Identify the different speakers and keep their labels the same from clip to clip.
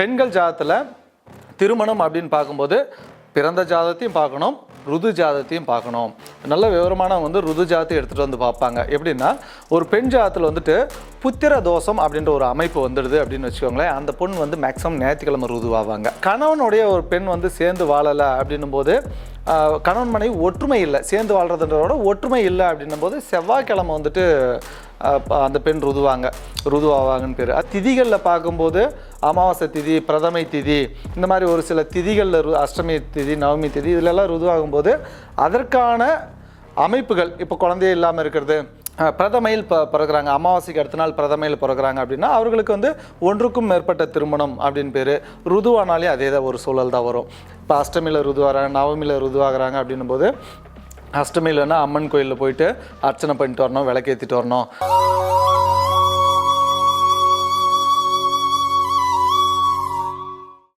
Speaker 1: பெண்கள் ஜாதத்தில் திருமணம் அப்படின்னு பார்க்கும்போது பிறந்த ஜாதத்தையும் பார்க்கணும் ருது ஜாதத்தையும் பார்க்கணும். நல்ல விவரமான வந்து ருது ஜாதத்தை எடுத்துகிட்டு வந்து பார்ப்பாங்க. எப்படின்னா ஒரு பெண் ஜாதத்தில் வந்துட்டு புத்திர தோஷம் அப்படின்ற ஒரு அமைப்பு வந்துடுது அப்படின்னு வச்சுக்கோங்களேன். அந்த பொண்ணு வந்து மேக்ஸிமம் ஞாயிற்றுக்கிழமை ருதுவாவாங்க. கணவனுடைய ஒரு பெண் வந்து சேர்ந்து வாழலை அப்படின்னும் போது கணவன் மனைவி ஒற்றுமை இல்லை. சேர்ந்து வாழ்றதுன்றதோட ஒற்றுமை இல்லை அப்படின்னும் போது செவ்வாய்க்கிழமை வந்துட்டு அந்த பெண் ருதுவாங்க. ருதுவாவாங்கன்னு பேர். திதிகளில் பார்க்கும்போது அமாவாசை திதி பிரதமை திதி இந்த மாதிரி ஒரு சில திதிகளில் ரு அஷ்டமி திதி நவமி திதி இதிலெல்லாம் ருதுவாகும்போது அதற்கான அமைப்புகள் இப்போ குழந்தையே இல்லாமல் இருக்கிறது பிரதமையில் ப பிறகுறாங்க அமாவாசைக்கு அடுத்த நாள் பிரதமையில் பிறகுறாங்க அப்படின்னா அவர்களுக்கு வந்து ஒன்றுக்கும் மேற்பட்ட திருமணம் அப்படின்னு பேர். ருதுவானாலே அதே தான் ஒரு சூழல் தான் வரும். இப்போ அஷ்டமியில் ருதுவாகிறாங்க நவமியில் ருதுவாகிறாங்க அப்படின்னும் போது அஷ்டமியிலன்னா அம்மன் கோயிலில் போயிட்டு அர்ச்சனை பண்ணிட்டு வரணும் விளக்கேற்றிட்டு வரணும்.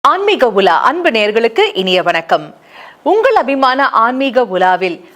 Speaker 2: ஆன்மீக உலா அன்பு நேர்களுக்கு இனிய வணக்கம். உங்கள் அபிமான ஆன்மீக உலாவில்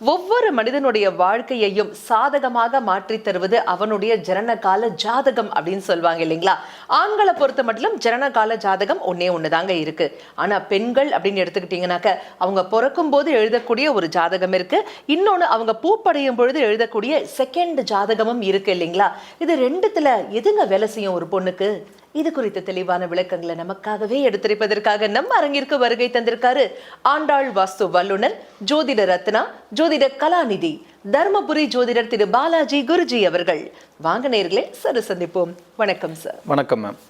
Speaker 2: ஒவ்வொரு மனிதனுடைய வாழ்க்கையையும் சாதகமாக மாற்றி தருவது அவனுடைய ஜனனகால ஜாதகம் அப்படின்னு சொல்லுவாங்க இல்லைங்களா? ஆண்களை பொறுத்த மட்டும் ஜனனகால ஜாதகம் ஒன்னே ஒண்ணுதாங்க இருக்கு. ஆனா பெண்கள் அப்படின்னு எடுத்துக்கிட்டீங்கன்னாக்க அவங்க பிறக்கும் போது எழுதக்கூடிய ஒரு ஜாதகம் இருக்கு. இன்னொன்னு அவங்க பூப்படையும் பொழுது எழுதக்கூடிய செகண்ட் ஜாதகமும் இருக்கு இல்லைங்களா? இது ரெண்டுத்துல எதுங்க வேலை செய்யும் ஒரு பொண்ணுக்கு? இது குறித்த தெளிவான விளக்கங்களை நமக்காகவே எடுத்துரைப்பதற்காக நம்ம அரங்கிற்கு வருகை தந்திருக்காரு ஆண்டாள் வாஸ்து வல்லுனர் ஜோதிட ரத்னா ஜோதிட கலாநிதி தர்மபுரி ஜோதிடர் திரு பாலாஜி குருஜி அவர்கள். வாங்க நேர்களே சரு சந்திப்போம். வணக்கம் சார்
Speaker 1: வணக்கம் மேம்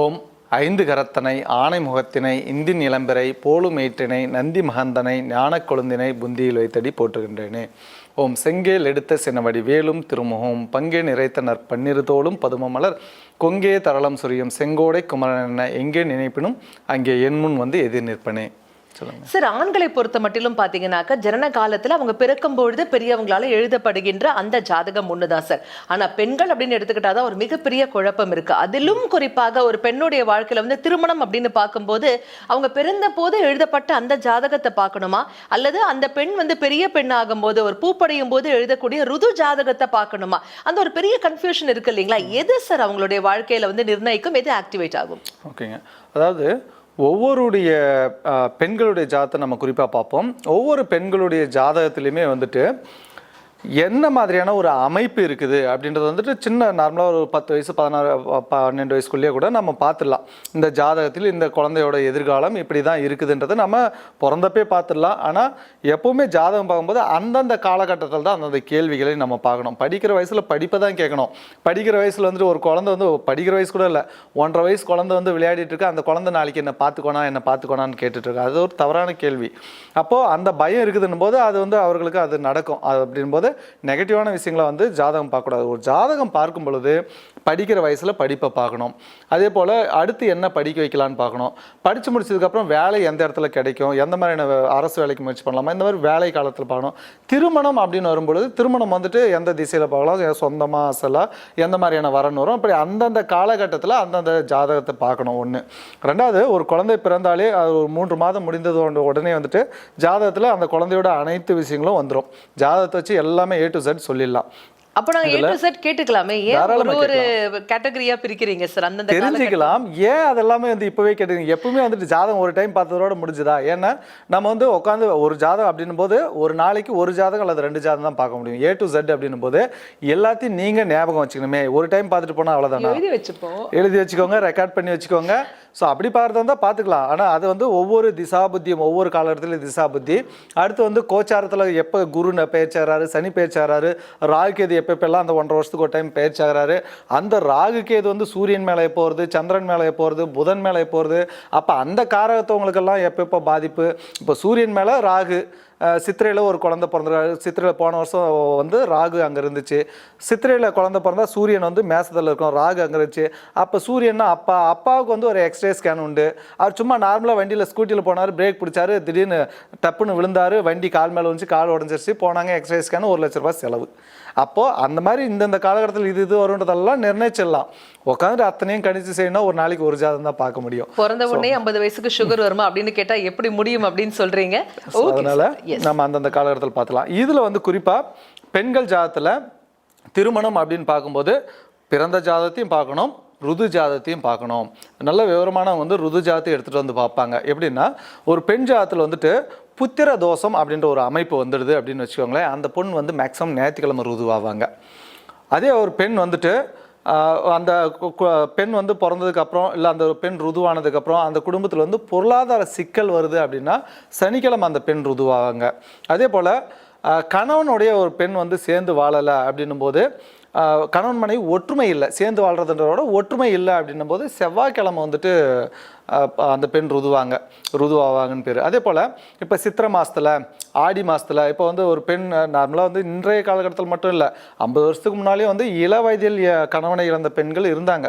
Speaker 1: ஓம் ஐந்து கரத்தனை ஆனை முகத்தினை இந்தின் இளம்பிறை போலுமேற்றினை நந்தி மகந்தனை ஞான கொழுந்தினை புந்தியில் வைத்தடி போற்றுகின்றேனே. ஓம் செங்கேல் எடுத்த சினவடி வேலும் திருமுகம் பங்கே நிறைத்தனர் பன்னிரு தோளும் பதுமமலர் கொங்கே தரளம் சுரியும் செங்கோடை குமரன் என எங்கே நினைப்பினும் அங்கே என் முன் வந்து எதிர் நிற்பனே.
Speaker 2: சார் ஆண்களை பொறுத்த மட்டிலும் பாத்தீங்கன்னாக்க ஜனன காலத்துல அவங்க பிறக்கும் பொழுது பெரியவங்களால எழுதப்படுகின்ற அந்த ஜாதகம் ஒண்ணுதான் சார். ஆனா பெண்கள் அப்படின்னு எடுத்துக்கிட்டாதான் ஒரு மிகப்பெரிய குழப்பம் இருக்கு. அதிலும் குறிப்பாக ஒரு பெண்ணுடைய வாழ்க்கையில வந்து திருமணம் அப்படின்னு பார்க்கும்போது அவங்க பிறந்த போது எழுதப்பட்ட அந்த ஜாதகத்தை பார்க்கணுமா? அல்லது அந்த பெண் வந்து பெரிய பெண் ஆகும்போது ஒரு பூப்படையும் போது எழுதக்கூடிய ருது ஜாதகத்தை பார்க்கணுமா? அந்த ஒரு பெரிய கன்ஃபியூஷன் இருக்கு இல்லைங்களா? எது சார் அவங்களுடைய வாழ்க்கையில வந்து நிர்ணயிக்கும் எது ஆக்டிவேட் ஆகும்?
Speaker 1: ஓகேங்க. அதாவது ஒவ்வொருடைய பெண்களுடைய ஜாதகத்தை நம்ம குறிப்பாக பார்ப்போம். ஒவ்வொரு பெண்களுடைய ஜாதகத்திலையுமே வந்துட்டு என்ன மாதிரியான ஒரு அமைப்பு இருக்குது அப்படின்றது வந்துட்டு சின்ன நார்மலாக ஒரு பத்து வயசு பதினாறு பன்னெண்டு வயசுக்குள்ளேயே கூட நம்ம பார்த்துடலாம். இந்த ஜாதகத்தில் இந்த குழந்தையோட எதிர்காலம் இப்படி தான் இருக்குதுன்றதை நம்ம பிறந்தப்பே பார்த்துடலாம். ஆனால் எப்போவுமே ஜாதகம் பார்க்கும்போது அந்தந்த காலகட்டத்தில் தான் அந்தந்த கேள்விகளை நம்ம பார்க்கணும். படிக்கிற வயசில் படிப்பை தான் கேட்கணும். படிக்கிற வயசில் வந்துட்டு ஒரு குழந்தை வந்து படிக்கிற வயசு கூட இல்லை ஒன்றரை வயசு குழந்தை வந்து விளையாடிட்டு இருக்கு அந்த குழந்தை நாளைக்கு என்ன பார்த்துக்கோனா என்ன பார்த்துக்கோனான்னு கேட்டுட்ருக்கு அது ஒரு தவறான கேள்வி. அப்போது அந்த பயம் இருக்குதுன்னும் போது அது வந்து அவர்களுக்கு அது நடக்கும். அது அப்படின்போது நெகட்டிவான விஷயங்களை வந்து ஜாதகம் பார்க்கக்கூடாது. ஒரு ஜாதகம் பார்க்கும் பொழுது படிக்கிற வயசில் படிப்பை பார்க்கணும். அதே போல் அடுத்து என்ன படிக்க வைக்கலான்னு பார்க்கணும். படித்து முடிச்சதுக்கப்புறம் வேலை எந்த இடத்துல கிடைக்கும்? எந்த மாதிரியான அரசு வேலைக்கு முயற்சி பண்ணலாமா? இந்த மாதிரி வேலை காலத்தில் பார்க்கணும். திருமணம் அப்படின்னு வரும்பொழுது திருமணம் வந்துட்டு எந்த திசையில் பார்க்கலாம்? சொந்தமாக அசலாக எந்த மாதிரியான வரன் வரும்? அப்படி அந்தந்த காலகட்டத்தில் அந்தந்த ஜாதகத்தை பார்க்கணும் ஒன்று ரெண்டாவது ஒரு குழந்தை பிறந்தாலே அது ஒரு மூன்று மாதம் முடிந்தது உடனே- உடனே வந்துட்டு ஜாதகத்தில் அந்த குழந்தையோட அனைத்து விஷயங்களும் வந்துடும் ஜாதகத்தை வச்சு எல்லாமே ஏ டு சட் சொல்லிடலாம்.
Speaker 2: அப்ப நாங்க ஏ டு செட் கேட்டுக்கலாமே. ஏன் ஒரு ஒரு கேட்டகரியா பிரிக்கிறீங்க சார் அந்தந்த காலகட்டம்
Speaker 1: தெரிஞ்சுக்கலாம். ஏன் அதெல்லாமே வந்து இப்போவே கேட்டுங்க எப்பவுமே வந்துட்டு ஜாதகம் ஒரு டைம் பார்த்ததோட முடிஞ்சுதா? ஏன்னா நம்ம வந்து உட்காந்து ஒரு ஜாதகம் அப்படின்னும் போது ஒரு நாளைக்கு ஒரு ஜாதகம் அல்லது ரெண்டு ஜாதகம் தான் பார்க்க முடியும். ஏ டு Z அப்படின்னும் போது எல்லாத்தையும் நீங்க ஞாபகம் வச்சுக்கணுமே. ஒரு டைம் பார்த்துட்டு போனா அவ்வளவுதானா?
Speaker 2: எழுதி வச்சுப்போம்.
Speaker 1: எழுதி வச்சுக்கோங்க ரெக்கார்ட் பண்ணி வச்சுக்கோங்க. ஸோ அப்படி பார்த்தா இருந்தால் பார்த்துக்கலாம். ஆனால் அது வந்து ஒவ்வொரு திசாபுத்தியும் ஒவ்வொரு காலகட்டத்திலும் திசாபுத்தி. அடுத்து வந்து கோச்சாரத்தில் எப்போ குருன்னு பேச்சாராரு சனி பேச்சாராரு ராகு கேது எப்பப்பெல்லாம் அந்த ஒன்றரை வருஷத்துக்கு ஒரு டைம் பேச்சாகிறாரு அந்த ராகுகேது வந்து சூரியன் மேலே போகிறது சந்திரன் மேலே போகிறது புதன் மேலே போகிறது அப்போ அந்த காரகத்தவங்களுக்கெல்லாம் எப்பப்போ பாதிப்பு? இப்போ சூரியன் மேலே ராகு. சித்திரையில் ஒரு குழந்தை பிறந்திருக்காரு சித்திரையில் போன வருஷம் வந்து ராகு அங்கே இருந்துச்சு. சித்திரையில் குழந்தை பிறந்தா சூரியன் வந்து மேசத்தில் இருக்கும். ராகு அங்கே இருந்துச்சு. அப்போ சூரியன்னா அப்பா. அப்பாவுக்கு வந்து ஒரு எக்ஸ்ரே ஸ்கேன் உண்டு. அவர் சும்மா நார்மலாக வண்டியில் ஸ்கூட்டியில் போனார் பிரேக் பிடிச்சாரு திடீர்னு டப்புன்னு விழுந்தாரு வண்டி கால் மேலே வந்துச்சு கால் உடஞ்சிருச்சு. போனாங்க எக்ஸ்ரே ஸ்கேன் ஒரு லட்ச ரூபாய் செலவு. அப்போது அந்த மாதிரி இந்தந்த காலகட்டத்தில் இது இது வருன்றதெல்லாம் நிர்ணயிச்சிடலாம். உட்காந்து அத்தனையும் கணிச்சு செய்யணும் ஒரு நாளைக்கு ஒரு ஜாதகம் தான் பார்க்க முடியும்.
Speaker 2: பிறந்த உடனே ஐம்பது வயசுக்கு சுகர் வருமா அப்படின்னு கேட்டா எப்படி முடியும் அப்படின்னு Okay,
Speaker 1: அதனால. நம்ம அந்தந்த காலகட்டத்தில் பார்த்துலாம் இதில் வந்து குறிப்பாக பெண்கள் ஜாதத்தில் திருமணம் அப்படின்னு பார்க்கும்போது பிறந்த ஜாதத்தையும் பார்க்கணும் ருது ஜாதத்தையும் பார்க்கணும். நல்ல விவரமான வந்து ருது ஜாதத்தை எடுத்துகிட்டு வந்து பார்ப்பாங்க. எப்படின்னா ஒரு பெண் ஜாதத்தில் வந்துட்டு புத்திர தோஷம் அப்படின்ற ஒரு அமைப்பு வந்துடுது அப்படின்னு வச்சுக்கோங்களேன். அந்த பொண்ணு வந்து மேக்ஸிமம் ஞாயிற்றுக்கிழமை ருதுவாவாங்க. அதே ஒரு பெண் வந்துட்டு அந்த பெண் வந்து பிறந்ததுக்கப்புறம் இல்லை அந்த பெண் ருதுவானதுக்கப்புறம் அந்த குடும்பத்தில் வந்து பொருளாதார சிக்கல் வருது அப்படின்னா சனிக்கிழமை அந்த பெண் ருதுவாவாங்க. அதே போல் கணவனுடைய ஒரு பெண் வந்து சேர்ந்து வாழலை அப்படின்னும் போது கணவன் மனைவி ஒற்றுமை இல்லை. சேர்ந்து வாழ்றதுன்றதோட ஒற்றுமை இல்லை அப்படின்னும் போது செவ்வாய்க்கிழமை வந்துட்டு அந்த பெண் ருதுவாங்க ருதுவாவாங்கன்னு பேர். அதே போல் இப்போ சித்திரை மாதத்தில் ஆடி மாதத்தில் இப்போ வந்து ஒரு பெண் நார்மலாக வந்து இன்றைய காலகட்டத்தில் மட்டும் இல்லை ஐம்பது வருஷத்துக்கு முன்னாலே வந்து இள வயதில் கணவனை இழந்த பெண்கள் இருந்தாங்க.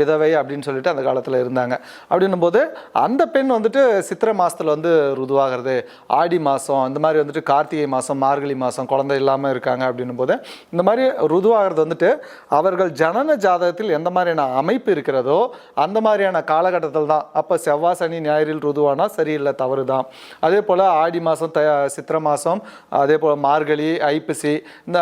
Speaker 1: விதவை அப்படின்னு சொல்லிட்டு அந்த காலத்தில் இருந்தாங்க. அப்படின்னும் போது அந்த பெண் வந்துட்டு சித்திரை மாதத்தில் வந்து ருதுவாகிறது. ஆடி மாதம் இந்த மாதிரி வந்துட்டு கார்த்திகை மாதம் மார்கழி மாதம் குழந்தை இல்லாமல் இருக்காங்க அப்படின்னும் போது இந்த மாதிரி ருதுவாகிறது வந்துட்டு அவர்கள் ஜனன ஜாதகத்தில் எந்த மாதிரியான அமைப்பு இருக்கிறதோ அந்த மாதிரியான காலகட்டத்தில் தான் அப்போ செவ்வாய் சனி ஞாயிறில் ருதுவானா? சரியில்லை தவறு தான் அதே போல் ஆடி மாதம் த சித்திரை மாதம் அதே போல் மார்கழி ஐப்பசி இந்த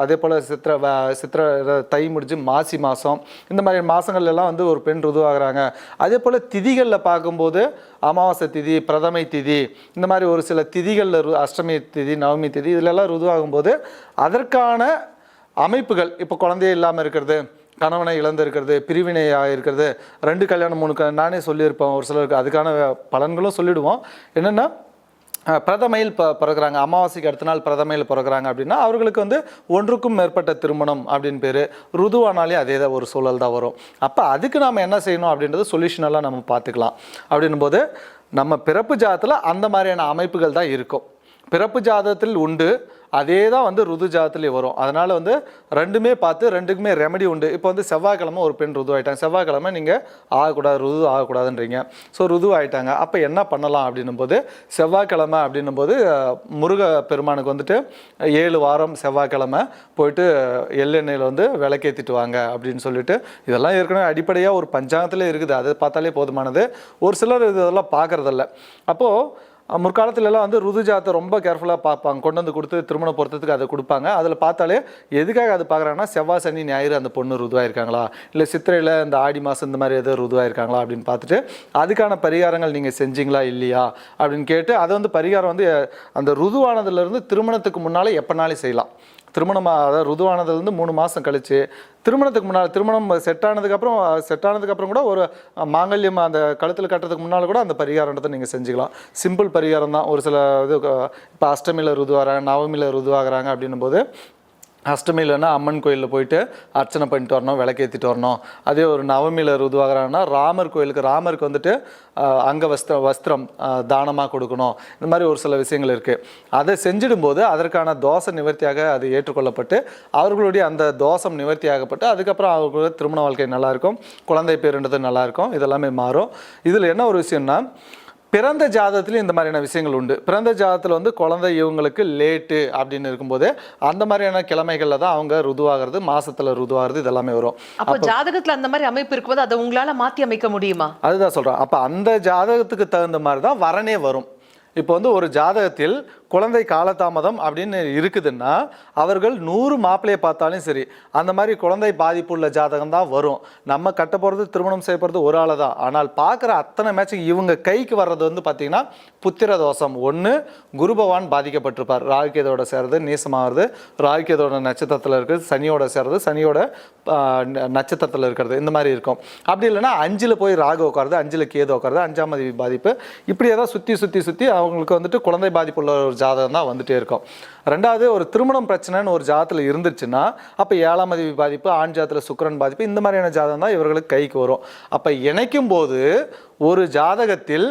Speaker 1: அதே போல் சித்திரை வ- சித்திரை தை முடிஞ்சு மாசி மாதம் இந்த மாதிரி மாதங்கள்லாம் வந்து ஒரு பெண் ருதுவாகிறாங்க. அதே போல் திதிகளில் பார்க்கும்போது அமாவாசை திதி பிரதமை திதி இந்த மாதிரி ஒரு சில திதிகளில் அஷ்டமி திதி நவமி திதி இதிலெல்லாம் ருதுவாகும்போது அதற்கான அமைப்புகள் இப்போ குழந்தையே இல்லாமல் இருக்கிறது கணவனை இழந்திருக்கிறது பிரிவினையாக இருக்கிறது ரெண்டு கல்யாணம் மூணு க நானே சொல்லியிருப்பேன் ஒரு சிலருக்கு. அதுக்கான பலன்களும் சொல்லிடுவோம். என்னென்னா பிரதமையில் ப பிறகுறாங்க அமாவாசைக்கு அடுத்த நாள் பிரதமையில் பிறகுறாங்க அப்படின்னா அவர்களுக்கு வந்து ஒன்றுக்கும் மேற்பட்ட திருமணம் அப்படின்னு பேர். ருதுவானாலே அதே தான் ஒரு சூழல் தான் வரும். அப்போ அதுக்கு நாம் என்ன செய்யணும் அப்படின்றது சொல்யூஷனெல்லாம் நம்ம பார்த்துக்கலாம். அப்படின்னும் போது நம்ம பிறப்பு ஜாதத்தில் அந்த மாதிரியான அமைப்புகள் தான் இருக்கும். பிறப்பு ஜாதகத்தில் உண்டு. அதே தான் வந்து ருது ஜாதத்துலேயும் வரும். அதனால் வந்து ரெண்டுமே பார்த்து ரெண்டுக்குமே ரெமெடி உண்டு. இப்போ வந்து செவ்வாய்க்கிழமை ஒரு பெண் ருது ஆகிட்டாங்க செவ்வாய்க்கிழமை நீங்கள் ஆகக்கூடாது ருது ஆகக்கூடாதுன்றீங்க. ஸோ ருது ஆகிட்டாங்க அப்போ என்ன பண்ணலாம் அப்படின்னும் போது செவ்வாய்க்கிழமை அப்படின்னும் போது முருக பெருமானுக்கு வந்துட்டு ஏழு வாரம் செவ்வாய்க்கிழமை போயிட்டு எள்ளெண்ணெயில் வந்து விளக்கேற்றிட்டு வாங்க அப்படின்னு சொல்லிட்டு இதெல்லாம் ஏற்கனவே அடிப்படையாக ஒரு பஞ்சாங்கத்தில் இருக்குது. அதை பார்த்தாலே போதுமானது. ஒரு சிலர் இது இதெல்லாம் பார்க்குறதில்ல. அப்போது முற்காலத்துல எல்லாம் வந்து ருதுஜாத்தை ரொம்ப கேர்ஃபுல்லாக பார்ப்பாங்க. கொண்டு வந்து கொடுத்து திருமண பொருத்தத்துக்கு அதை கொடுப்பாங்க. அதில் பார்த்தாலே எதுக்காக அது பார்க்குறாங்கன்னா செவ்வாய் சனி ஞாயிறு அந்த பொண்ணு ருதுவாயிருக்காங்களா? இல்லை சித்திரையில் இந்த ஆடி மாதம் இந்த மாதிரி எதோ ருதுவாயிருக்காங்களா அப்படின்னு பார்த்துட்டு அதுக்கான பரிகாரங்கள் நீங்கள் செஞ்சீங்களா இல்லையா அப்படின்னு கேட்டு அதை வந்து பரிகாரம் வந்து அந்த ருதுவானதுலேருந்து திருமணத்துக்கு முன்னாலே எப்போனாலும் செய்யலாம். திருமணம் அதாவது ருதுவானதுலேருந்து மூணு மாதம் கழிச்சு திருமணத்துக்கு முன்னால் திருமணம் செட் ஆனதுக்கப்புறம் செட் ஆனதுக்கப்புறம் கூட ஒரு மாங்கல்யம் அந்த கழுத்தில் கட்டுறதுக்கு முன்னால் கூட அந்த பரிகாரத்தை நீங்கள் செஞ்சுக்கலாம். சிம்பிள் பரிகாரம் தான் ஒரு சில இது இப்போ அஷ்டமியில் ருதுவாகிறாங்க நவமியில் ருதுவாகிறாங்க அப்படின்னும் போது அஷ்டமியிலன்னா அம்மன் கோயிலில் போயிட்டு அர்ச்சனை பண்ணிட்டு வரணும் விளக்கேற்றிட்டு வரணும். அதே ஒரு நவமியில் ருதுவாகிறாங்கன்னா ராமர் கோயிலுக்கு ராமருக்கு வந்துட்டு அங்க வஸ்திர வஸ்திரம் தானமாக கொடுக்கணும். இந்த மாதிரி ஒரு சில விஷயங்கள் இருக்குது அதை செஞ்சிடும்போது அதற்கான தோஷம் நிவர்த்தியாக அது ஏற்றுக்கொள்ளப்பட்டு அவர்களுடைய அந்த தோஷம் நிவர்த்தியாகப்பட்டு அதுக்கப்புறம் அவர்களுடைய திருமண வாழ்க்கை நல்லாயிருக்கும் குழந்தை பேருன்றது நல்லாயிருக்கும் இதெல்லாமே மாறும். இதில் என்ன ஒரு விஷயம்னா பிறந்த ஜாதகத்துலேயும் இந்த மாதிரியான விஷயங்கள் உண்டு. பிறந்த ஜாதகத்தில் வந்து குழந்தை இவங்களுக்கு லேட்டு அப்படின்னு இருக்கும்போது அந்த மாதிரியான கிழமைகளில் தான் அவங்க ருதுவாகிறது மாசத்துல ருதுவாகிறது இதெல்லாமே வரும்.
Speaker 2: அப்போ ஜாதகத்துல அந்த மாதிரி அமைப்பு இருக்கும்போது அதை உங்களால மாத்தி அமைக்க முடியுமா?
Speaker 1: அதுதான் சொல்கிறேன் அப்போ அந்த ஜாதகத்துக்கு தகுந்த மாதிரி தான் வரனே வரும். இப்போ வந்து ஒரு ஜாதகத்தில் குழந்தை காலதாமதம் அப்படின்னு இருக்குதுன்னா அவர்கள் நூறு மாப்பிள்ளையை பார்த்தாலும் சரி அந்த மாதிரி குழந்தை பாதிப்பு உள்ள ஜாதகம் தான் வரும். நம்ம கட்ட போகிறது திருமணம் செய்ய போகிறது ஒரு ஆளை தான். ஆனால் பார்க்குற அத்தனை மேட்சும் இவங்க கைக்கு வர்றது வந்து பார்த்திங்கன்னா புத்திர தோஷம். ஒன்று குரு பகவான் பாதிக்கப்பட்டிருப்பார். ராகுகேதோட சேர்றது நீசமாகிறது. ராகுகேதோட நட்சத்திரத்தில் இருக்கிறது சனியோட சேர்றது. சனியோட நட்சத்திரத்தில் இருக்கிறது. இந்த மாதிரி இருக்கும். அப்படி இல்லைன்னா அஞ்சில் போய் ராகு உட்காருது அஞ்சில் கேது உட்காருது அஞ்சாம் மதி பாதிப்பு. இப்படியே தான் சுற்றி சுற்றி சுற்றி அவங்களுக்கு வந்துட்டு குழந்தை பாதிப்பு உள்ள ஒரு ஜாதகம் தான் வந்துட்டே இருக்கும். ரெண்டாவது ஒரு திருமணம் பிரச்சனைன்னு ஒரு ஜாதத்தில் இருந்துச்சுன்னா அப்போ ஏழாம் அதிபதி பாதிப்பு ஆண் ஜாதத்தில் சுக்கரன் பாதிப்பு இந்த மாதிரியான ஜாதகம் தான் இவர்களுக்கு கைக்கு வரும். அப்போ இணைக்கும் போது ஒரு ஜாதகத்தில்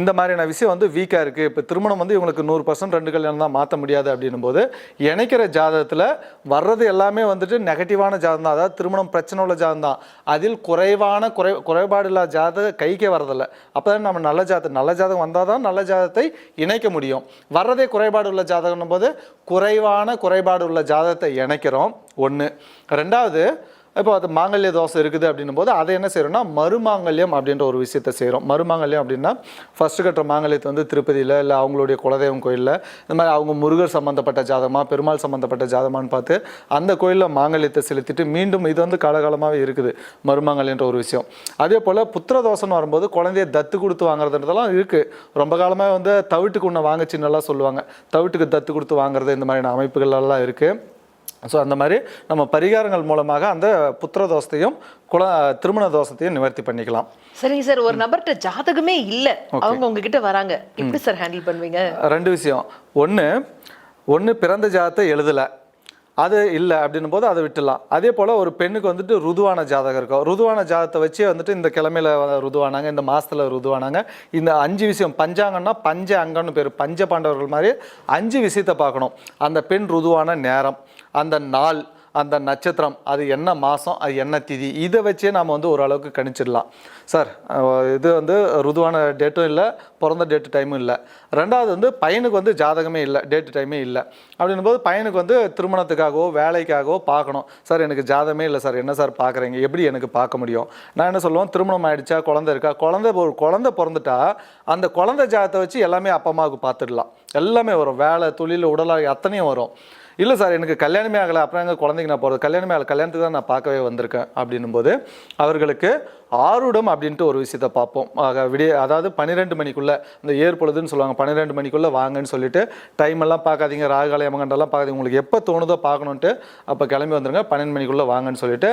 Speaker 1: இந்த மாதிரியான விஷயம் வந்து வீக்காக இருக்குது இப்போ திருமணம் வந்து இவங்களுக்கு நூறு பர்சன்ட் ரெண்டு கல்யாணம் தான் மாற்ற முடியாது அப்படின்னும் போது இணைக்கிற ஜாதகத்தில் வர்றது எல்லாமே வந்துட்டு நெகட்டிவான ஜாதகம் தான். அதாவது திருமணம் பிரச்சனை உள்ள ஜாதகம் தான். அதில் குறைவான குறை குறைபாடு இல்லாத ஜாதகம் கைக்கே வரதில்லை அப்போ தான் நம்ம நல்ல ஜாதகம் நல்ல ஜாதகம் வந்தால் தான் நல்ல ஜாதகத்தை இணைக்க முடியும். வர்றதே குறைபாடு உள்ள ஜாதகம்னும் போது குறைவான குறைபாடு உள்ள ஜாதகத்தை இணைக்கிறோம். ஒன்று ரெண்டாவது இப்போ அது மாங்கல்ய தோசை இருக்குது அப்படின்னும் போது அதை என்ன செய்கிறோம்னா மறுமாங்கல்யம் அப்படின்ற ஒரு விஷயத்தை செய்கிறோம் மறுமாங்கல்யம் அப்படின்னா ஃபஸ்ட்டு கட்டுற மாங்கல்யத்தை வந்து திருப்பதியில் இல்லை அவங்களுடைய குலதெய்வம் கோயிலில் இந்த மாதிரி அவங்க முருகர் சம்மந்தப்பட்ட ஜாதகமாக பெருமாள் சம்மந்தப்பட்ட ஜாதகமானு பார்த்து அந்த கோயிலில் மாங்கல்யத்தை செலுத்திட்டு மீண்டும் இது வந்து காலகாலமாகவே இருக்குது மறுமாங்கல்யன்ற ஒரு விஷயம். அதே போல் புத்திர தோசைன்னு வரும்போது குழந்தைய தத்து கொடுத்து வாங்குறதுன்றதெல்லாம் இருக்குது ரொம்ப காலமாக வந்து தவிட்டுக்கு ஒன்று வாங்கச்சின்னெல்லாம் சொல்லுவாங்க. தவிட்டுக்கு தத்து கொடுத்து வாங்குறது இந்த மாதிரியான அமைப்புகள் எல்லாம் இருக்குது ஸோ அந்த மாதிரி நம்ம பரிகாரங்கள் மூலமாக அந்த புத்திர தோஷத்தையும் குல திருமண தோஷத்தையும் நிவர்த்தி பண்ணிக்கலாம்.
Speaker 2: சரிங்க சார். ஒரு நபர்கிட்ட ஜாதகமே இல்ல. அவங்க உங்ககிட்ட வராங்க. எப்படி சார் ஹேண்டில் பண்ணுவீங்க?
Speaker 1: ரெண்டு விஷயம். ஒன்று ஒன்று பிறந்த ஜாதத்தை எழுதலை. அது இல்லை அப்படின்னும் போது அதை விட்டுடலாம். அதே போல் ஒரு பெண்ணுக்கு வந்துட்டு ருதுவான ஜாதகம் இருக்கும். ருதுவான ஜாதகத்தை வச்சே வந்துட்டு இந்த கிழமையில ருதுவானாங்க இந்த மாசத்துல ருதுவானாங்க. இந்த அஞ்சு விஷயம் பஞ்சாங்கம்னா பஞ்ச அங்கம்னு பேர். பஞ்ச பாண்டவர்கள் மாதிரி அஞ்சு விஷயத்தை பார்க்கணும். அந்த பெண் ருதுவான நேரம். அந்த நாள் அந்த நட்சத்திரம் அது என்ன மாதம் அது என்ன திதி இதை வச்சே நாம் வந்து ஓரளவுக்கு கணிச்சிடலாம். சார் இது வந்து ருதுவான டேட்டும் இல்லை பிறந்த டேட்டு டைமும் இல்லை. ரெண்டாவது வந்து பையனுக்கு வந்து ஜாதகமே இல்லை டேட்டு டைமே இல்லை. அப்படின்னும் போது பையனுக்கு வந்து திருமணத்துக்காகவோ வேலைக்காகவோ பார்க்கணும். சார் எனக்கு ஜாதகமே இல்லை சார் என்ன சார் பார்க்குறீங்க? எப்படி எனக்கு பார்க்க முடியும்? நான் என்ன சொல்லுவோம் திருமணம் ஆகிடுச்சா குழந்தை இருக்கா? குழந்தை ஒரு குழந்தை பிறந்துட்டா அந்த குழந்தை ஜாதகத்தை வச்சு எல்லாமே அப்பா அம்மாவுக்கு பார்த்துடலாம். எல்லாமே வரும். வேலை தொழில் உடலாக அத்தனையும் வரும். இல்லை சார் எனக்கு கல்யாணமே ஆகலை. அப்புறம் எங்கள் குழந்தைங்க நான் போகிறது கல்யாணமே ஆகலை. கல்யாணத்துக்கு தான் நான் பார்க்கவே வந்திருக்கேன் அப்படின்னும் போது அவர்களுக்கு ஆருடம் அப்படின்ட்டு ஒரு விஷயத்தை பார்ப்போம். ஆக விடிய அதாவது பன்னிரெண்டு மணிக்குள்ளே இந்த ஏர் பொழுதுன்னு சொல்லுவாங்க பன்னிரெண்டு மணிக்குள்ளே வாங்கன்னு சொல்லிட்டு டைம் எல்லாம் பார்க்காதீங்க ராகால யமகண்டெல்லாம் பார்க்காதீங்க. உங்களுக்கு எப்போ தோணுதோ பார்க்கணுன்ட்டு அப்போ கிளம்பி வந்துருங்க பன்னெண்டு மணிக்குள்ளே வாங்கன்னு சொல்லிட்டு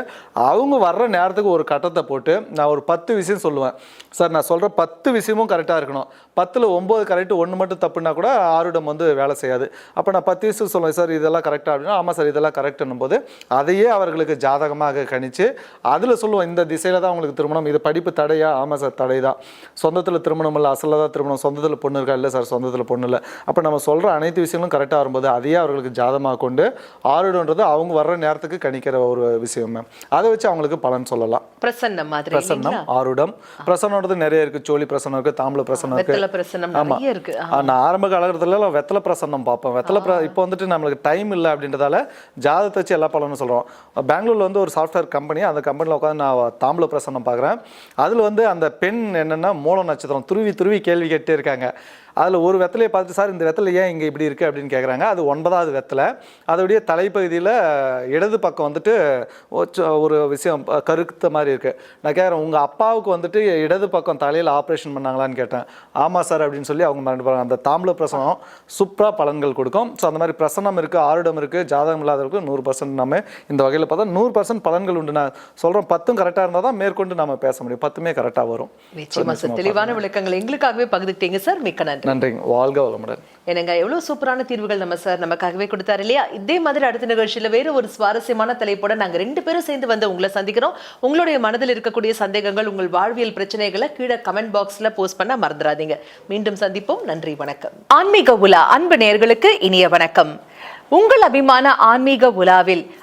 Speaker 1: அவங்க வர்ற நேரத்துக்கு ஒரு கட்டத்தை போட்டு நான் ஒரு பத்து விஷயம் சொல்லுவேன். சார் நான் சொல்கிற பத்து விஷயமும் கரெக்டாக இருக்கணும். பத்தில் ஒம்பது கரெக்ட் ஒன்று மட்டும் தப்புனா கூட ஆருடம் வந்து வேலை செய்யாது. அப்போ நான் பத்து விஷயம் சொல்லுவேன் சார் இதெல்லாம் கரெக்டாக அப்படின்னா ஆமாம் சார் இதெல்லாம் கரெக்டுன்னும் போது அதையே அவர்களுக்கு ஜாதகமாக கணிச்சு அதில் சொல்லுவோம் இந்த திசையில் தான் உங்களுக்கு திருமணம். இது படிப்பு தடையா? ஆமாம் சார் தடை தான் சொந்தத்தில் திருமணம் இல்லை அசலில் தான் திருமணம். சொந்தத்தில் பொண்ணு இருக்கா? இல்லை சார் சொந்தத்தில் பொண்ணு இல்லை. அப்போ நம்ம சொல்கிற அனைத்து விஷயங்களும் கரெக்டாக வரும்போது அதையே அவர்களுக்கு ஜாதகமாக கொண்டு ஆருடன்றது அவங்க வர்ற நேரத்துக்கு கணிக்கிற ஒரு விஷயம் மேம் அதை வச்சு அவங்களுக்கு பலன் சொல்லலாம்.
Speaker 2: பிரசன்னம் மாதிரி
Speaker 1: பிரசன்னம் ஆருடம். பிரசன்னோடது நிறைய இருக்குது சோழி பிரசன்னம் இருக்குது தாம்பள பிரசன்னம் இருக்குது
Speaker 2: வெத்தலை பிரசன்னம் நிறைய இருக்கு. ஆ.
Speaker 1: ஆ, நான் ஆரம்ப காலகட்டத்தில் வெத்தலை பிரசன்னம் பார்ப்பேன். வெத்தலை பிர இப்போ வந்துட்டு நம்மளுக்கு டைம் இல்லை அப்படின்றதால ஜாதகத்தை வச்சு எல்லா பலனும் சொல்கிறோம் பெங்களூரில் வந்து ஒரு சாஃப்ட்வேர் கம்பெனி அந்த கம்பெனியில் உட்காந்து நான் தாம்பள பிரசன்னம் பார்க்குறேன். அதில் வந்து அந்த பெண் என்னென்னா மூல நட்சத்திரம் துருவி துருவி கேள்வி கேட்டே இருக்காங்க. அதில் ஒரு வெத்தலையை பார்த்து சார் இந்த வெத்தலை ஏன் இங்கே இப்படி இருக்குது அப்படின்னு கேட்குறாங்க அது ஒன்பதாவது வெத்தலை. அதோடைய தலைப்பகுதியில் இடது பக்கம் வந்துட்டு ஒரு விஷயம் கருத்த மாதிரி இருக்குது நான் கேட்குறேன் உங்கள் அப்பாவுக்கு வந்துட்டு இடது பக்கம் தலையில் ஆப்ரேஷன் பண்ணாங்களான்னு கேட்டேன். ஆமாம் சார் அப்படின்னு சொல்லி அவங்க மறந்து போகிறாங்க அந்த தாம்பள பிரசனம் சூப்பராக பலன்கள் கொடுக்கும். ஸோ அந்த மாதிரி பிரசனம் இருக்குது ஆருடம் இருக்குது ஜாதகம் இல்லாதவருக்கு நூறு பர்சன்ட் நம்ம இந்த வகையில் பார்த்தா நூறு பர்சன்ட் பலன்கள் உண்டு. நான் சொல்கிறோம் பத்தும் கரெக்டாக இருந்தால் தான் மேற்கொண்டு நம்ம பேச முடியும். பத்துமே கரெக்டாக வரும்.
Speaker 2: சார். தெளிவான விளக்கங்கள் எங்களுக்காகவே பகிர்ந்துட்டீங்க சார். மிக்க நன்றி.
Speaker 1: நன்றிங்க. வாழ்க வளமுடன்.
Speaker 2: என்னங்க எவ்வளவு சூப்பரான தீர்வுகள் நம்ம சார் நமக்காகவே கொடுத்தாரு இல்லையா? இதே மாதிரி அடுத்த நிகழ்ச்சியில வேற ஒரு சுவாரஸ்யமான தலைப்போட நாங்க ரெண்டு பேரும் சேர்ந்து வந்து உங்களை சந்திக்கிறோம். உங்களுடைய மனதில் இருக்கக்கூடிய சந்தேகங்கள் உங்கள் வாழ்வியல் பிரச்சனைகளை கீழே கமெண்ட் பாக்ஸ்ல போஸ்ட் பண்ண மறந்துடாதீங்க. மீண்டும் சந்திப்போம். நன்றி வணக்கம். ஆன்மீக உலா அன்பு நேயர்களுக்கு இனிய வணக்கம். உங்கள் அபிமான ஆன்மீக உலாவில்